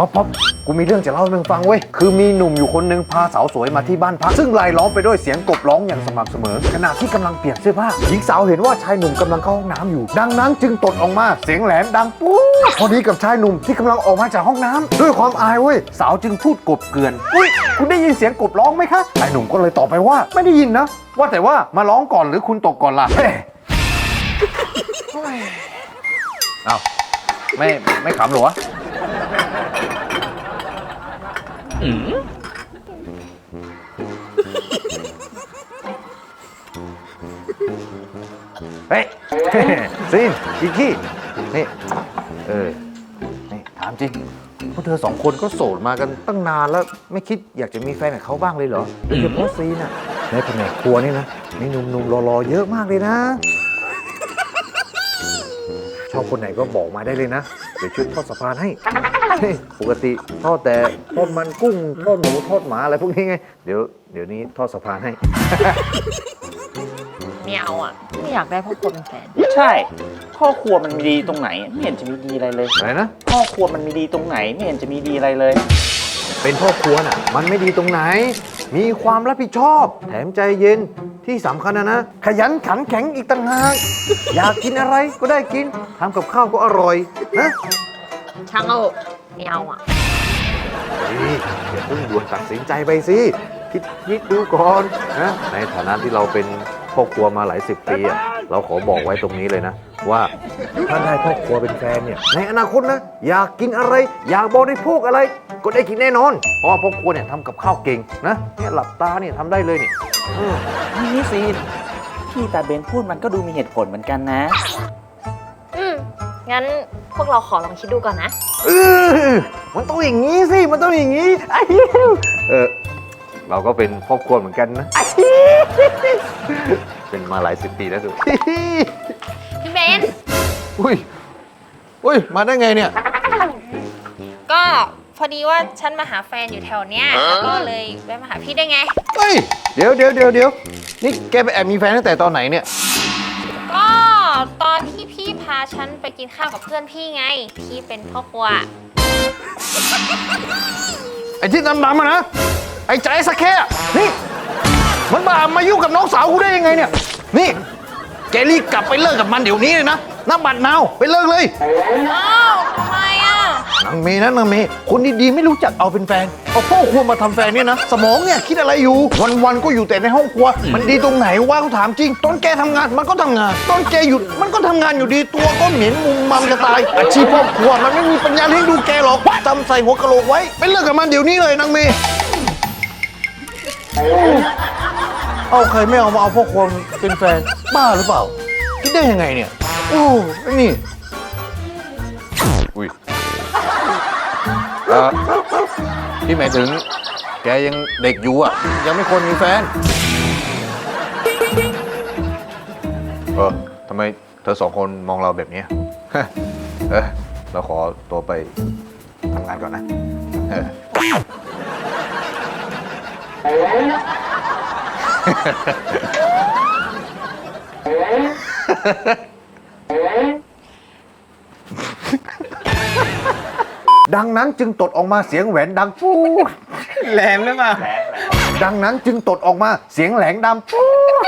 ป๊อปป๊อปกูมีเรื่องจะเล่าให้มึงฟังเว้ย คือมีหนุ่มอยู่คนหนึงพาสาวสวยมาที่บ้านพัก ซึ่งรายล้อมไปด้วยเสียงกบร้องอย่างสม่ำเสมอ ขณะที่กำลังเปลี่ยนเสื้อผ้า หญิงสาวเห็นว่าชายหนุ่มกำลังเข้าห้องน้ำอยู่ ดังนั้นจึงตดออกมา เสียงแหลมดังปุ๊บพอดีกับชายหนุ่มที่กำลังออกมาจากห้องน้ำด้วยความอายเว้ย สาวจึงพูดกบเกลือนอุ้ยคุณได้ยินเสียงกบร้องไหมคะชายหนุ่มก็เลยตอบไปว่า ไม่ได้ยินนะ ว่าแต่ว่ามาร้องก่อนหรือคุณตกก่อนล่ะเฮ้ยเอาไม่ไม่ขำหรอ เฮ้ยซีนกิกกี้นี่เออนี่ถามจริงพวกเธอสองคนก็โสดมากันตั้งนานแล้วไม่คิดอยากจะมีแฟนกับเขาบ้างเลยเหรอโดยเฉพาะซีนอะในแผนกครัวนี่นะมีหนุ่มๆรอๆเยอะมากเลยนะ ชอบคนไหนก็บอกมาได้เลยนะ เดี๋ยวชุดทอดสะพานให้เฮ้ยปกติทอดแต่ทอดมันกุ้งทอดหมูทอดหมาอะไรพวกนี้ไง เดี๋ยวเดี๋ยวนี้ทอดสะพานให้ ไม่เอาอะ ไม่อยากได้พ่อครัวเป็นแฟนใช่พ่อครัวมันมีดีตรงไหน ไม่เห็นจะมีดีอะไรเลย อะไรนะพ่อครัวมันมีดีตรงไหน ไม่เห็นจะมีดีอะไรเลย เป็นพ่อครัวน่ะ มันไม่ดีตรงไหน มีความรับผิดชอบ แถมใจเย็นที่สำคัญนะนะ ขยันขันแข็งอีกต่างหาก อยากกินอะไรก็ได้กินทำกับข้าวก็อร่อยนะ ช่างเอาไม่เอาอะเฮ้ยอย่าเพิ่งด่วนตัดสินใจไปสิ คิดคิดดูก่อนนะในฐานะที่เราเป็นพ่อครัวมาหลายสิบปีอะเราขอบอกไว้ตรงนี้เลยนะ ว่าถ้าได้พ่อครัวเป็นแฟนเนี่ยในอนาคตนะ อยากกินอะไร อยากบริโภคอะไร ก็ได้กินแน่นอน เพราะว่าพ่อครัวเนี่ยทำกับข้าวเก่งนะเนี่ยหลับตาเนี่ยทำได้เลยเนี่ยอืมนี่ซีนที่ตาเบนพูดมันก็ดูมีเหตุผลเหมือนกันนะ อืม งั้นพวกเราขอลองคิดดูก่อนนะ เออมันต้องอย่างนี้สิ มันต้องอย่างนี้ไอ้เหี้ยเออเราก็เป็นครอบครัวเหมือนกันนะไอ้เหี้ยเป็นมาหลายสิบปีแล้วดูพี่เบน อุ้ยอุ้ยมาได้ไงเนี่ยก็ พอดีว่าฉันมาหาแฟนอยู่แถวเนี้ยแล้วก็เลยแวะมาหาพี่ได้ไง เฮ้ย เดี๋ยวเดี๋ยวเดี๋ยวเดี๋ยวนี่แกไปแอบมีแฟนตั้งแต่ตอนไหนเนี่ย ก็ตอนที่พี่พาฉันไปกินข้าวกับเพื่อนพี่ไง พี่เป็นพ่อครัว ไอ้ที่ดำๆมานะ ไอ้ใจสักแค่นี่ มันมามายุ่งกับน้องสาวกูได้ยังไงเนี่ย นี่ แกรีบกลับไปเลิกกับมันเดี๋ยวนี้เลยนะน้ำบัตรนาวไปเลิกเลย อ้าวทำไมอะ นางเมย์นะนางเมย์คนดีๆไม่รู้จักเอาเป็นแฟนเอาพ่อครัวมาทำแฟนเนี่ยนะ สมองเนี่ยคิดอะไรอยู่ วันๆก็อยู่แต่ในห้องครัว มันดีตรงไหนวะกูถามจริง ตอนแกทำงานมันก็ทำงาน ตอนแกหยุดมันก็ทำงานอยู่ดีตัวก็เหม็นมุมมัมจะตายอาชีพพ่อครัวมันไม่มีปัญญาเลี้ยงดูแกหรอกจำใส่หัวกะโหลกไว้ไปเลิกกับมันเดี๋ยวนี้เลยนางเมย์เอาใครไม่เอามาเอาพ่อครัวเป็นแฟนบ้าหรือเปล่าคิดได้ยังไงเนี่ยโอ้ไอ้นี่ เออที่หมายถึง แกยังเด็กอยู่อะ ยังไม่ควรมีแฟน เออทำไมเธอสองคนมองเราแบบนี้ เออเราขอตัวไปทำงานก่อนนะเออ ดังนั้นจึงตดออกมาเสียงแหวนดังปูดแรงหรือเปล่า ดังนั้นจึงตดออกมาเสียงแหลงดำปูด